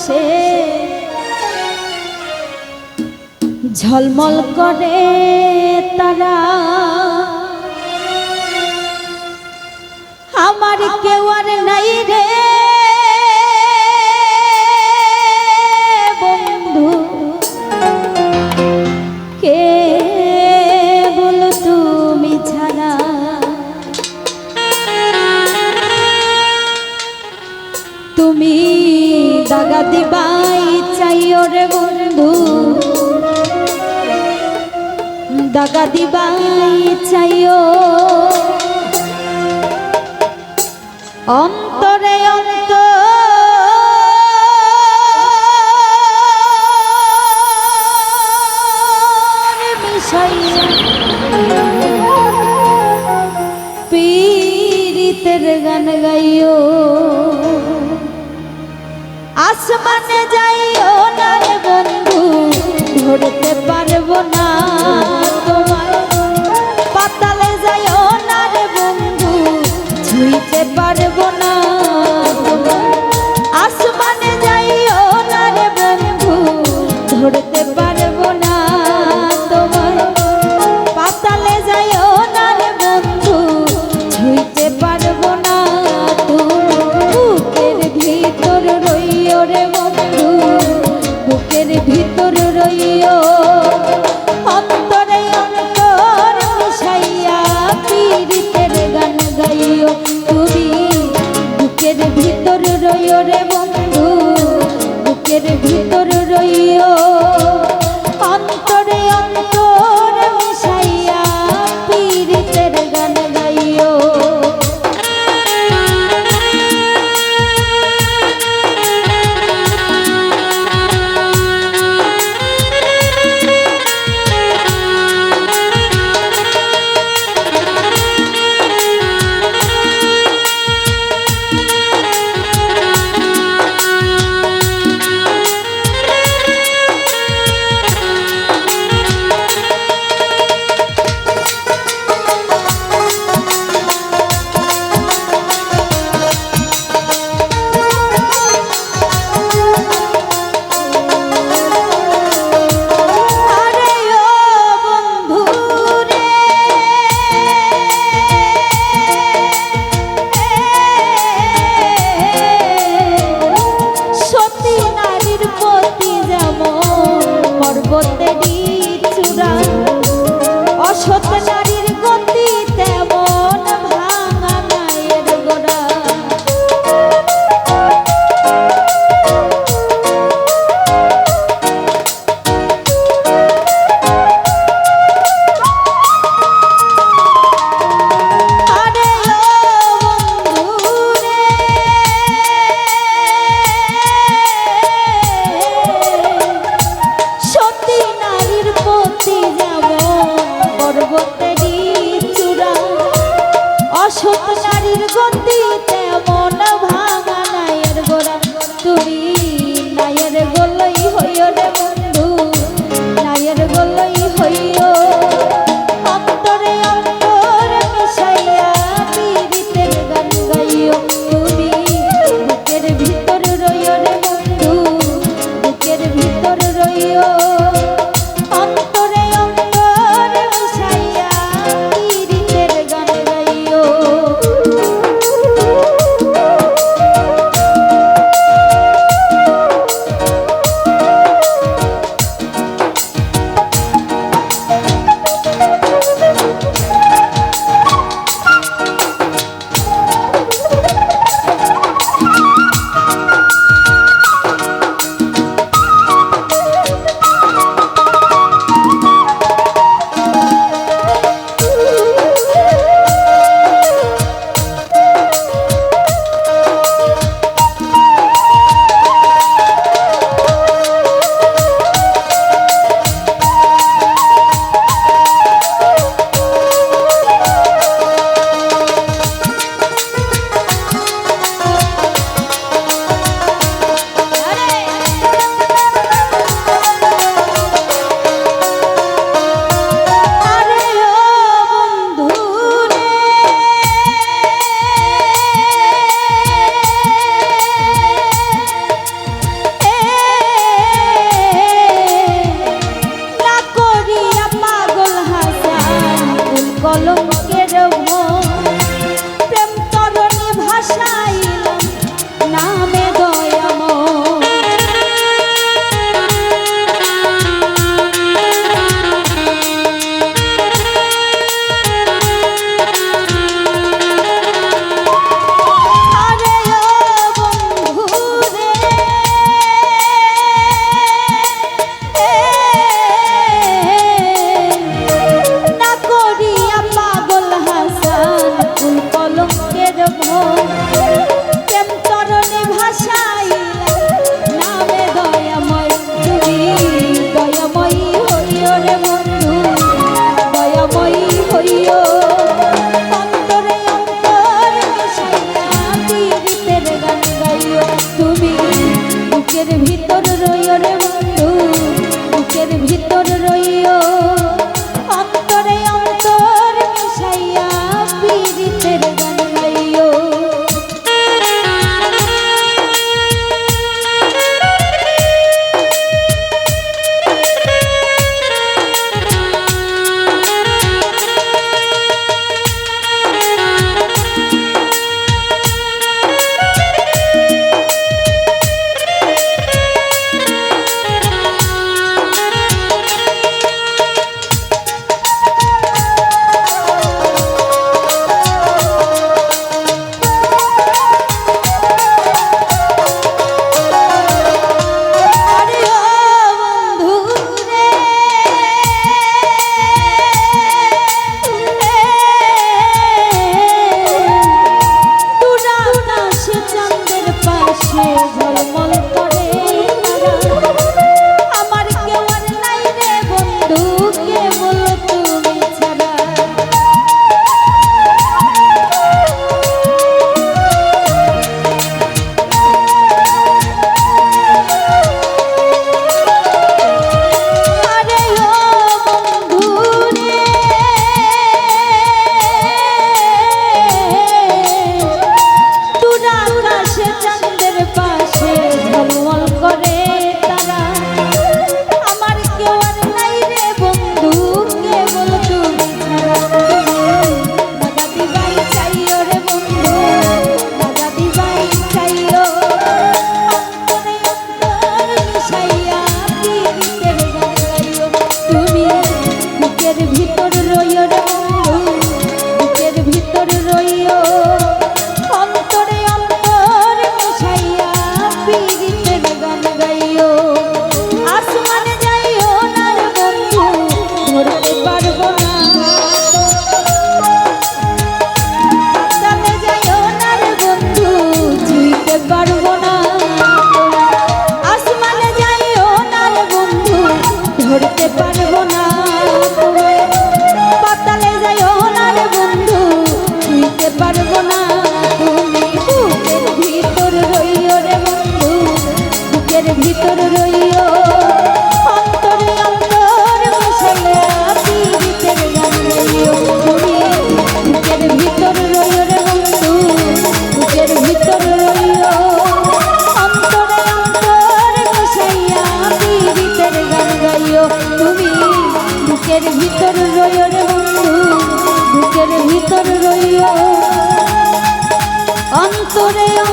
আকাশে ঝলমল করে তারা। আমার কেউ আর নাই রে। বন্ধু কে বলো তুমি জাগা দিবাই চাইও রে বন্ধু। দাগা দিবাই চাইও। অন্তরে অন্ত মিশাইয়া ধরতে না। 노래요.